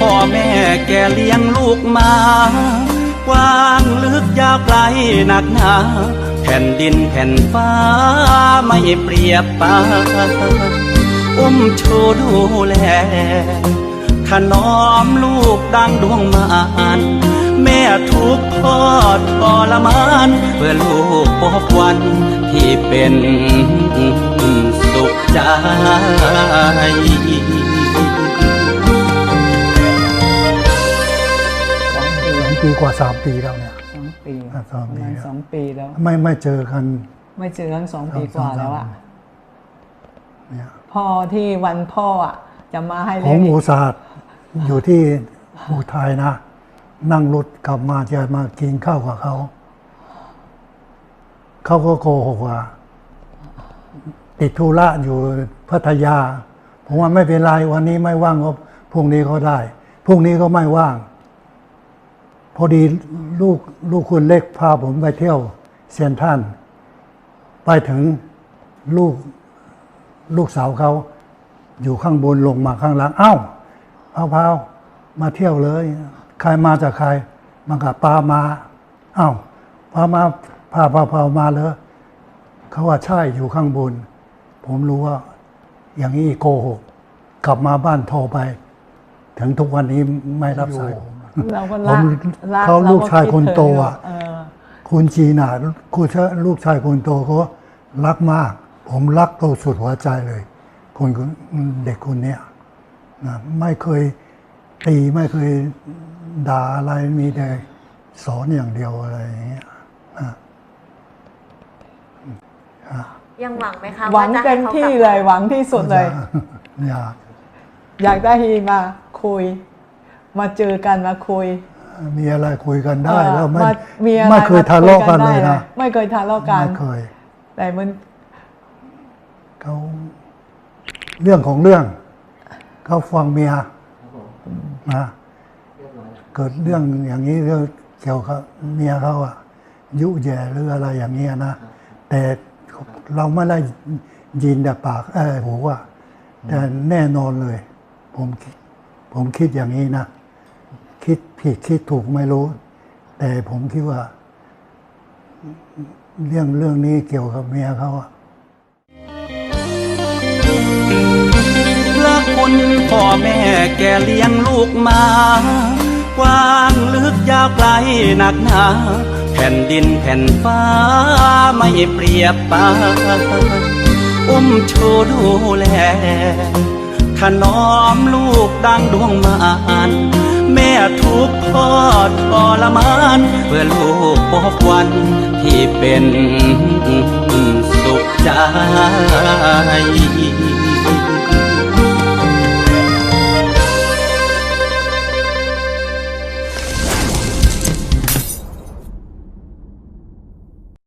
พ่อแม่แกเลี้ยงลูกมากว้างลึกยาวไกลหนักหนาแผ่นดินแผ่นฟ้าไม่เปรียบปานอุ้มชูดูแลถนอมลูกดังดวงมารแม่ทุกข์ทอดทรมานเพื่อลูกพบวันที่เป็นสุขใจ ปีกว่าสามปีแล้วเนี่ย สองปีอะสองประปีมาณแล้ว สองปีแล้ว ไม่ไม่เจอกัน ไม่เจอกันสองปีกว่าแล้วอะเนี่ยพ่อที่วันพ่ออะจะมาให้ผเล่มนอุตส่าห์อยู่ที่อุทัยนะ นั่งรถกลับมาจะมากินข้าวกับเขาเขาก็โกหกว่า ติดธุระอยู่พัทยา ผมว่าไม่เป็นไรวันนี้ไม่ว่างก็พรุ่งนี้ก็ได้พรุ่งนี้ก็ไม่ว่างพ อดีลูกลูกคุณเล็กพาผมไปเที่ยวเซียนท่าน ไปถึงลูกลูกสาวเขาอยู่ข้างบนลงมาข้างล่างเอ้าพาวพาวมาเที่ยวเลย ใครมาจากใครมากับปามาเอ้าพามาพาพาพามาเลยเขาว่าใช่อยู่ข้างบน ผมรู้ว่า อย่างนี้โกหก กลับมาบ้านโทรไป ถึงทุกวันนี้ไม่รับสายผม เราก็ผละมละเขารลูกชายดคนโตถึงยู่อะเออคุณจีน่ะคุณชะลูกชายคนโตเขารักมาก ผมรักตัวสุดหัวใจเลยคนคนเด็กคนเนี้ยนะไม่เคยตีไม่เคยด่าอะไรมีแต่สอนอย่างเดียวอะไรอย่างเงี้ยยังหวังไหมคะหวังาจะเต็ให้มขาที่กบเลยหวังที่สุดเลย อยากอยากได้ฮีมาคุย มาเจอกันมาคุย มีอะไรคุยกันได้เออแล้วไม่ามีอะไรไม่เคยทะเลาะกันมาเลยได้นะไม่เคยทะเลาะกันไม่เคย แต่มันเขาเรื่องของเรื่องเขาฟังเมียนะเกิดเรื่องอย่างนี้เรื่องเกี่ยวกับเมียเขาอะยุแย่หรืออะไรอย่างเงี้ยนะแต่เราไม่ได้ยินแต่ปากเออหูว่าแต่แน่นอนเลย ผมคิดผมคิดอย่างนี้นะ คิดผิดคิดถูกไม่รู้ แต่ผมคิดว่า เรื่องเรื่องนี้เกี่ยวกับเมียเขาอะพระคุณพ่อแม่แกเลี้ยงลูกมากว้างลึกยาวไกลหนักหนาแผ่นดินแผ่นฟ้าไม่เปรียบปาอุ้มชูดูแลถนอมลูกดังดวงมาร แม่ทุกข์ทอทรมาน เพื่อลูกพบวันที่เป็นสุขใจ